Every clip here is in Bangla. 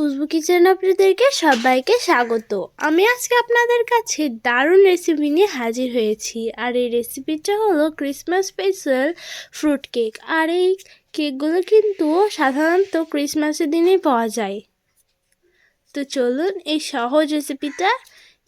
খুশবু কিচেন আপনাদেরকে সবাইকে স্বাগত। আমি আজকে আপনাদের কাছে দারুণ রেসিপি নিয়ে হাজির হয়েছি। আর এই রেসিপিটা হলো ক্রিসমাস স্পেশাল ফ্রুট কেক আর এই কেকগুলো কিন্তু সাধারণত ক্রিসমাসের দিনেই পাওয়া যায়। তো চলুন এই সহজ রেসিপিটা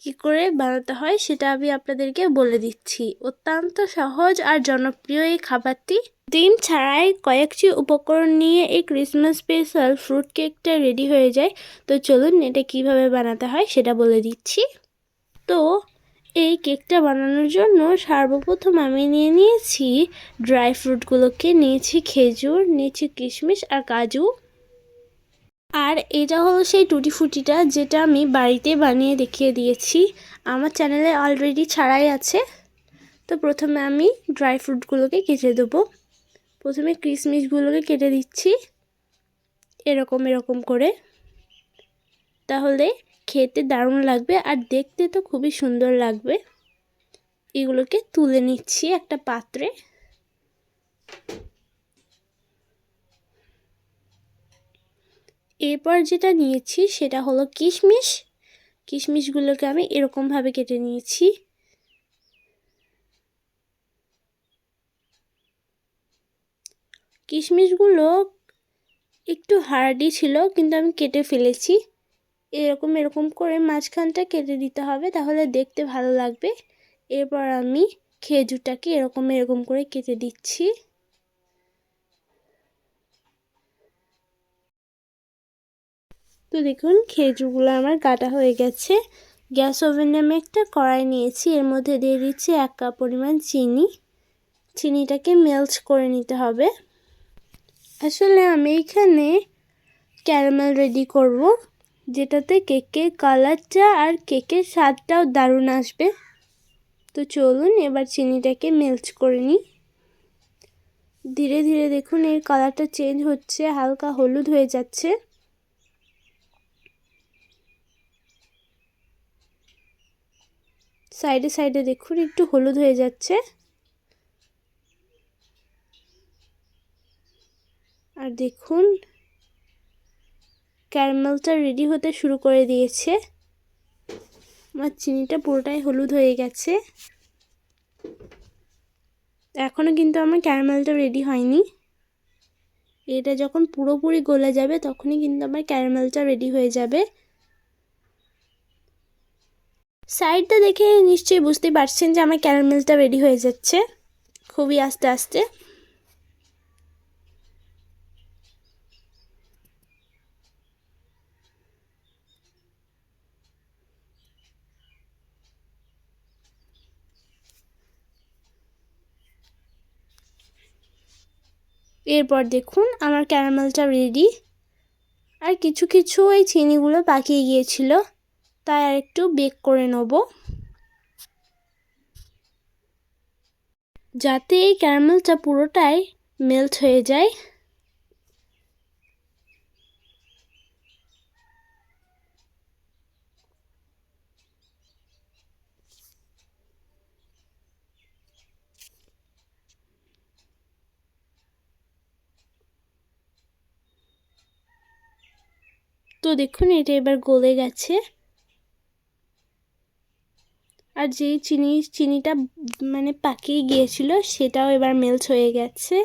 কী করে বানাতে হয় সেটা আমি আপনাদেরকে বলে দিচ্ছি। অত্যন্ত সহজ আর জনপ্রিয় এই খাবারটি ডিম ছাড়াই কয়েকটি উপকরণ নিয়ে এই ক্রিসমাস স্পেশাল ফ্রুট কেকটা রেডি হয়ে যায়। তো চলুন এটা কীভাবে বানাতে হয় সেটা বলে দিচ্ছি। তো এই কেকটা বানানোর জন্য সর্বপ্রথম আমি নিয়ে নিয়েছি ড্রাই ফ্রুটগুলোকে নিয়েছি খেজুর, নিয়েছি কিশমিশ আর কাজু। আর এটা হলো সেই টুটি ফুটিটা যেটা আমি বাড়িতে বানিয়ে দেখিয়ে দিয়েছি। আমার চ্যানেলে অলরেডি ছাড়াই আছে। তো প্রথমে আমি ড্রাই ফ্রুটগুলোকে কেটে দেবো। প্রথমে কিশমিশগুলোকে কেটে দিচ্ছি। এরকম এরকম করে। তাহলে খেতে দারুণ লাগবে আর দেখতে তো খুবই সুন্দর লাগবে। এগুলোকে তুলে নিচ্ছি একটা পাত্রে। এরপর যেটা নিয়েছি সেটা হলো কিশমিশ কিশমিশগুলোকে আমি এরকমভাবে কেটে নিয়েছি। কিশমিশগুলো একটু হার্ডি ছিল, কিন্তু আমি কেটে ফেলেছি। এরকম এরকম করে মাঝখানটা কেটে দিতে হবে, তাহলে দেখতে ভালো লাগবে। এরপর আমি খেজুরটাকে এরকম এরকম করে কেটে দিচ্ছি। তো দেখুন, খেজুরগুলো আমার কাটা হয়ে গেছে। গ্যাস ওভেনে আমি একটা কড়াই নিয়েছি, এর মধ্যে দিয়ে দিচ্ছি এক কাপ পরিমাণ চিনি। চিনিটাকে মেল্ট করে নিতে হবে। আসলে আমি এখানে ক্যারামেল রেডি করব, যেটাতে কেকের কালারটা আর কেকের স্বাদটাও দারুণ আসবে। তো চলুন এবার চিনিটাকে মেল্ট করে নিই। ধীরে ধীরে দেখুন এর কালারটা চেঞ্জ হচ্ছে, হালকা হলুদ হয়ে যাচ্ছে। সাইডে সাইডে দেখুন একটু হলুদ হয়ে যাচ্ছে। আর দেখুন, ক্যারামেলটা রেডি হতে শুরু করে দিয়েছে। আমার চিনিটা পুরোটাই হলুদ হয়ে গেছে। এখনও কিন্তু আমার ক্যারামেলটা রেডি হয়নি। এটা যখন পুরোপুরি গলে যাবে, তখনই কিন্তু আমার ক্যারামেলটা রেডি হয়ে যাবে। সাইডটা দেখে নিশ্চয়ই বুঝতে পারছেন যে আমার ক্যারামেলটা রেডি হয়ে যাচ্ছে। খুবই আস্তে আস্তে। এরপর দেখুন আমার ক্যারামেলটা রেডি আর কিছু কিছু ওই চিনিগুলো পাকিয়ে গিয়েছিল, তাই আর একটু বেক করে নেব। যাতে এই ক্যারামেলটা পুরোটাই মেল্ট হয়ে যায়। তো দেখুন, এটা এবার গলে গেছে। আর যেই চিনি, চিনিটা মানে পাকিয়ে গিয়েছিল, সেটাও এবার মেল্ট হয়ে গেছে।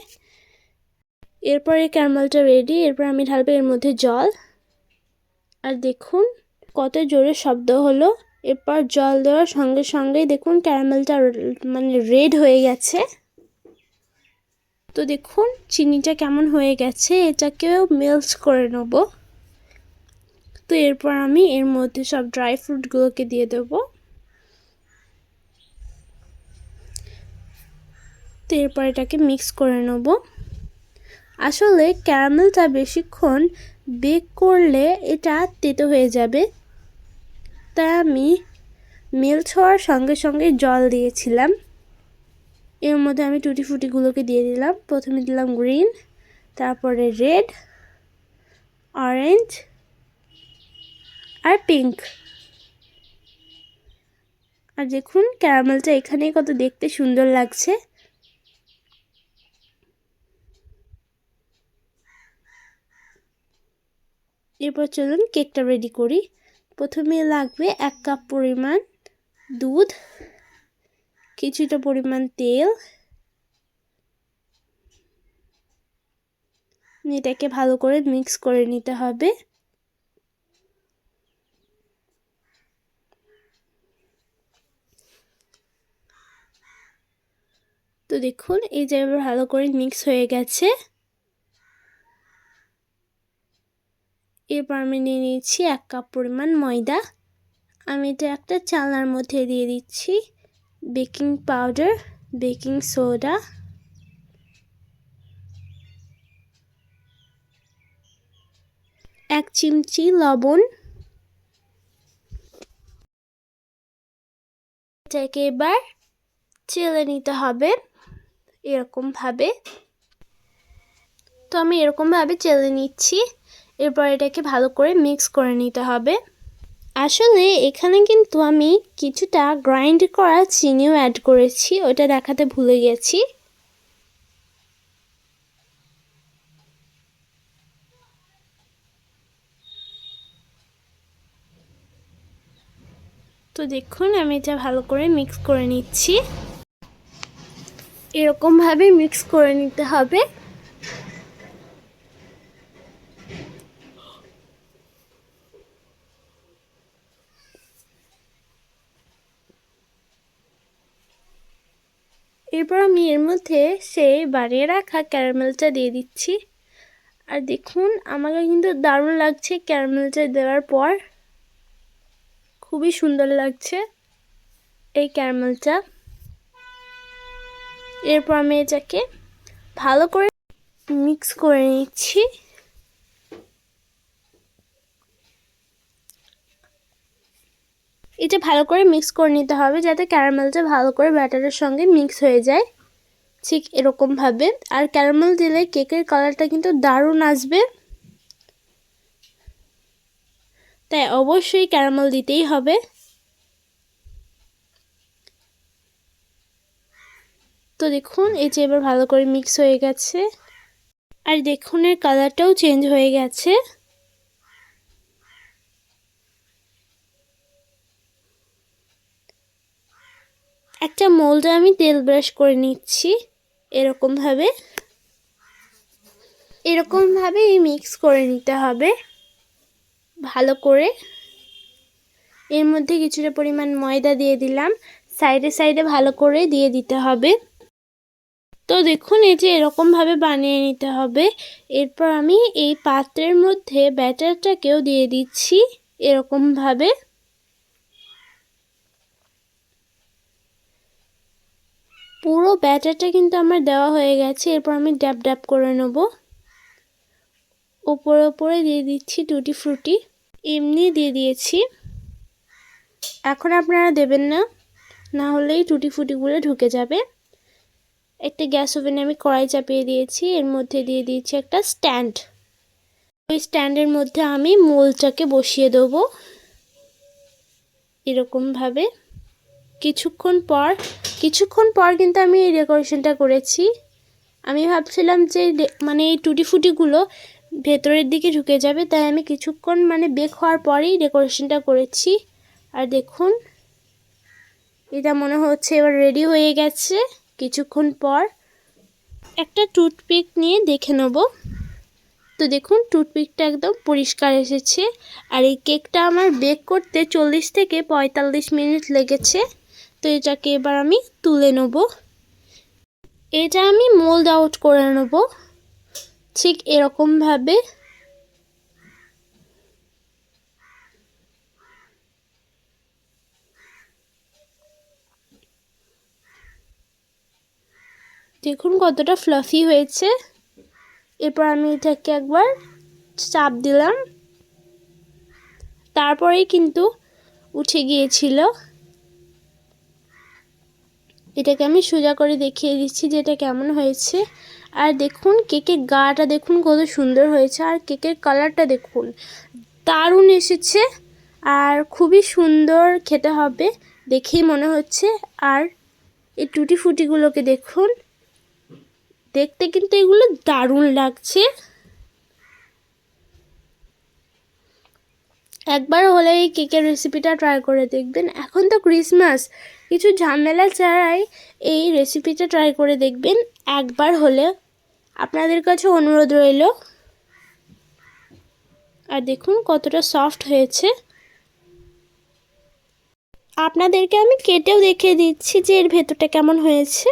এরপরে ক্যারামেলটা রেডি এরপর আমি ঢালবো এর মধ্যে জল। আর দেখুন, কত জোরে শব্দ হলো। এরপর জল দেওয়ার সঙ্গে সঙ্গেই দেখুন ক্যারামেলটা মানে রেড হয়ে গেছে। তো দেখুন, চিনিটা কেমন হয়ে গেছে, এটাকেও মেল্ট করে নেব। তো এরপর আমি এর মধ্যে সব ড্রাই ফ্রুটগুলোকে দিয়ে দেবো। তো এরপর এটাকে মিক্স করে নেব। আসলে ক্যারামেলটা বেশিক্ষণ বেক করলে এটা তেতো হয়ে যাবে। তাই আমি মেল্ট হওয়ার সঙ্গে সঙ্গে জল দিয়েছিলাম। এর মধ্যে আমি টুটি ফুটিগুলোকে দিয়ে দিলাম। প্রথমে দিলাম গ্রিন তারপরে রেড অরেঞ্জ আর পিঙ্ক আর দেখুন, ক্যারামেলটা এখানেই কত দেখতে সুন্দর লাগছে। এরপর চলুন কেকটা রেডি করি। প্রথমে লাগবে এক কাপ পরিমাণ দুধ, কিছুটা পরিমাণ তেল। এটাকে ভালো করে মিক্স করে নিতে হবে। তো দেখুন, এই যে ভালো করে মিক্স হয়ে গেছে। এরপর আমি নিয়ে নিয়েছি এক কাপ পরিমাণ ময়দা। আমি এটা একটা চালনার মধ্যে দিয়ে দিচ্ছি। Baking powder, baking soda. এক চিমচি লবণ। এটাকে এবার চেলে নিতে হবে। এরকমভাবে। তো আমি এরকমভাবে চেলে নিচ্ছি। এরপর এটাকে ভালো করে মিক্স করে নিতে হবে। আসলে এখানে কিন্তু আমি কিছুটা গ্রাইন্ড করা চিনিও অ্যাড করেছি, ওটা দেখাতে ভুলে গেছি। তো দেখুন, আমি এটা ভালো করে মিক্স করে নিচ্ছি। এরকমভাবে মিক্স করে নিতে হবে। এরপর আমি এর মধ্যে সেই বানিয়ে রাখা ক্যারামেলটা দিয়ে দিচ্ছি। আর দেখুন, আমাকে কিন্তু দারুণ লাগছে ক্যারামেলটা দেওয়ার পর। খুবই সুন্দর লাগছে এই ক্যারামেলটা। এরপর আমি এটাকে ভালো করে মিক্স করে নিচ্ছি। এটা ভালো করে মিক্স করে নিতে হবে যাতে ক্যারামেলটা ভালো করে ব্যাটারের সঙ্গে মিক্স হয়ে যায়। ঠিক এরকমভাবে। আর ক্যারামেল দিলে কেকের কালারটা কিন্তু দারুণ আসবে। তাই অবশ্যই ক্যারামেল দিতেই হবে। তো দেখুন, এই যে এবার ভালো করে মিক্স হয়ে গেছে। আর দেখুন, এর কালারটাও চেঞ্জ হয়ে গেছে। একটা মোল্ডে আমি তেল ব্রাশ করে নিচ্ছি এরকমভাবে এরকমভাবে মিক্স করে নিতে হবে, ভালো করে। এর মধ্যে কিছুটা পরিমাণ ময়দা দিয়ে দিলাম সাইডে সাইডে ভালো করে দিয়ে দিতে হবে। তো দেখুন, এই যে এরকমভাবে বানিয়ে নিতে হবে। এরপর আমি এই পাত্রের মধ্যে ব্যাটারটাকেও দিয়ে দিচ্ছি এরকমভাবে। পুরো ব্যাটারটা কিন্তু আমার দেওয়া হয়ে গেছে। এরপর আমি ড্যাপ ড্যাপ করে নেব। ওপরে ওপরে দিয়ে দিচ্ছি টুটি ফ্রুটি। এমনি দিয়ে দিয়েছি। এখন আপনারা দেবেন না না হলেই টুটি ফুটিগুলো ঢুকে যাবে। একটা গ্যাস ওভেনে আমি কড়াই চাপিয়ে দিয়েছি, এর মধ্যে দিয়ে দিয়েছি একটা স্ট্যান্ড। ওই স্ট্যান্ডের মধ্যে আমি মোলটাকে বসিয়ে দেবো। এরকমভাবে। কিছুক্ষণ পর কিছুক্ষণ পর কিন্তু আমি এই ডেকোরেশনটা করেছি। আমি ভাবছিলাম যে মানে এই টুটি ফুটিগুলো ভেতরের দিকে ঢুকে যাবে, তাই আমি কিছুক্ষণ মানে বেক হওয়ার পরেই ডেকোরেশনটা করেছি। আর দেখুন, এটা মনে হচ্ছে এবার রেডি হয়ে গেছে। কিছুক্ষণ পর একটা টুথপিক নিয়ে দেখে নেব। তো দেখুন, টুথপিকটা একদম পরিষ্কার এসেছে। আর এই কেকটা আমার বেক করতে চল্লিশ থেকে পঁয়তাল্লিশ মিনিট লেগেছে। তো এটাকে এবার আমি তুলে নেব। এটা আমি মোল্ড আউট করে নেব। ঠিক এরকমভাবে দেখুন কতটা ফ্লাফি হয়েছে। এরপর আমি এটাকে একবার চাপ দিলাম। তারপরেই কিন্তু উঠে গিয়েছিল। এটাকে আমি সোজা করে দেখিয়ে দিচ্ছি যে এটা কেমন হয়েছে। আর দেখুন কেকের গাটা দেখুন কত সুন্দর হয়েছে। আর কেকের কালারটা দেখুন, দারুণ এসেছে। আর খুবই সুন্দর খেতে হবে দেখেই মনে হচ্ছে। আর এই টুটি ফুটিগুলোকে দেখুন। দেখতে কিন্তু এগুলো দারুণ লাগছে। একবার হলে এই কেকের রেসিপিটা ট্রাই করে দেখবেন। এখন তো ক্রিসমাস কিছু ঝামেলা ছাড়াই এই রেসিপিটা ট্রাই করে দেখবেন। একবার হলে আপনাদের কাছে অনুরোধ রইল। আর দেখুন কতটা সফট হয়েছে। আপনাদেরকে আমি কেটেও দেখিয়ে দিচ্ছি যে এর ভেতরটা কেমন হয়েছে।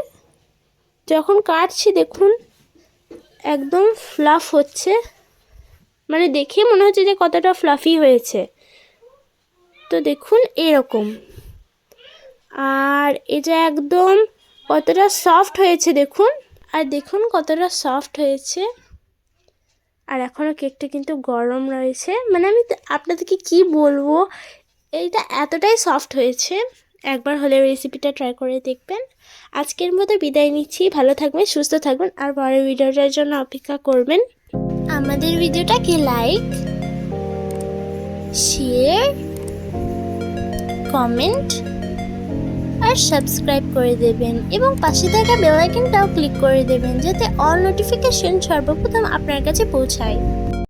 যখন কাটছি দেখুন, একদম ফ্লাফ হচ্ছে। মানে দেখে মনে হচ্ছে যে কতটা ফ্লাফি হয়েছে। তো দেখুন এরকম। আর এটা একদম কতটা সফট হয়েছে দেখুন। আর দেখুন কতটা সফট হয়েছে। আর এখনও কেকটা কিন্তু গরম রয়েছে। মানে আমি আপনাদেরকে কি বলব, এইটা এতটাই সফট হয়েছে। একবার হলে রেসিপিটা ট্রাই করে দেখবেন। আজকের মতো বিদায় নিচ্ছি। ভালো থাকবেন, সুস্থ থাকবেন, আর পরের ভিডিওটার জন্য অপেক্ষা করবেন। আমাদের ভিডিওটাকে লাইক শেয়ার কমেন্ট আর সাবস্ক্রাইব করে দেবেন। এবং পাশে থাকা বেল আইকনটাও ক্লিক করে দেবেন, যাতে অল নোটিফিকেশন সর্বপ্রথম আপনার কাছে পৌঁছায়।